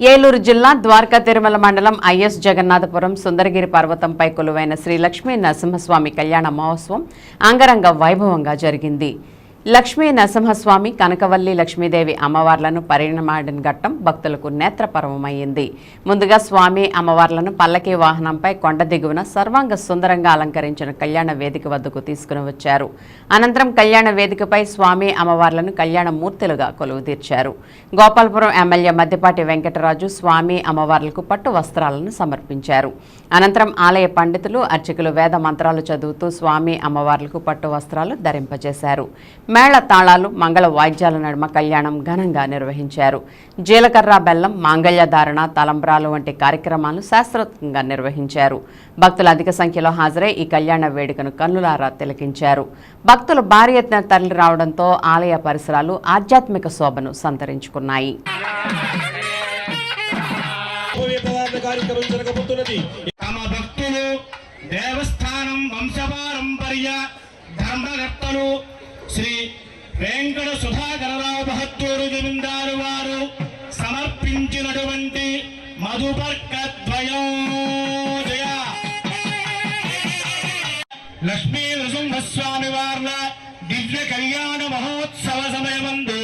ఏలూరు జిల్లా ద్వారకా తిరుమల మండలం ఐఎస్ జగన్నాథపురం సుందరగిరి పర్వతంపై కొలువైన శ్రీ లక్ష్మీ నరసింహస్వామి కళ్యాణ మహోత్సవం అంగరంగ వైభవంగా జరిగింది. లక్ష్మీ నరసింహస్వామి కనకవల్లి లక్ష్మీదేవి అమ్మవార్లను పరిణమాడిన ఘట్టం భక్తులకు నేత్రపర్వమైంది ముందుగా స్వామి అమ్మవార్లను పల్లకి వాహనంపై కొండ దిగువన సర్వాంగ సుందరంగా అలంకరించిన కళ్యాణ వేదిక వద్దకు తీసుకుని వచ్చారు. అనంతరం కళ్యాణ వేదికపై స్వామి అమ్మవార్లను కళ్యాణ మూర్తులుగా కొలువు తీర్చారు. గోపాలపురం ఎమ్మెల్యే మద్దిపాటి వెంకటరాజు స్వామి అమ్మవార్లకు పట్టు వస్త్రాలను సమర్పించారు. అనంతరం ఆలయ పండితులు అర్చకులు వేద మంత్రాలు చదువుతూ స్వామి అమ్మవార్లకు పట్టు వస్త్రాలు ధరింపజేశారు. మేళ తాళాలు మంగళ వాయిద్యాల నడుమ కళ్యాణం ఘనంగా నిర్వహించారు. జీలకర్ర బెల్లం మాంగళ్య ధారణ తలంబ్రాలు వంటి కార్యక్రమాలు శాస్త్రోక్తంగా నిర్వహించారు. భక్తులు అధిక సంఖ్యలో హాజరై ఈ కళ్యాణ వేడుకను కన్నులారా తిలకించారు. భక్తులు భారీ ఎత్తున తరలి రావడంతో ఆలయ పరిసరాలు ఆధ్యాత్మిక శోభను సంతరించుకున్నాయి. దేవస్థానం వంశపారంపర్య ధర్మకర్తలు శ్రీ వెంకట సుధాకరరావు మహత్తూరు జమీందారు వారు సమర్పించినటువంటి మధుపర్కద్వయం జయ లక్ష్మీ నృసింహస్వామి వార్ల దివ్య కళ్యాణ మహోత్సవ సమయమందు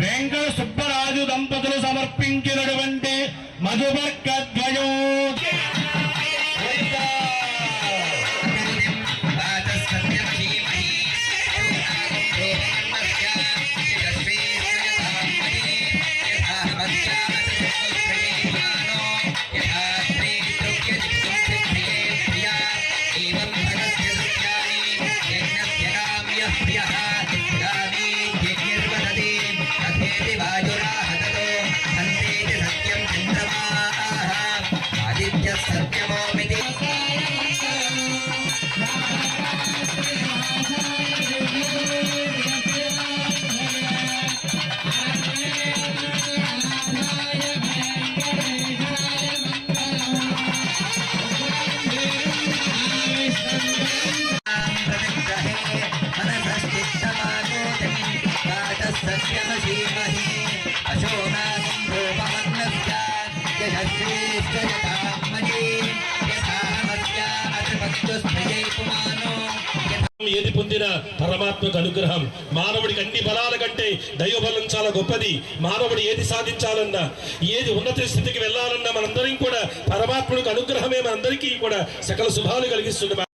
వెంకట సుబ్బరాజు దంపతులు సమర్పించినటువంటి మధుపర్కద్వయం సత్యమోమితి. ఏది పొందిన పరమాత్మకు అనుగ్రహం. మానవుడికి అన్ని బలాల కంటే దైవ బలం చాలా గొప్పది. మానవుడు ఏది సాధించాలన్నా ఏది ఉన్నత స్థితికి వెళ్ళాలన్నా మనందరం కూడా పరమాత్ముడికి అనుగ్రహమే మనందరికీ కూడా సకల శుభాలు కలిగిస్తుంది.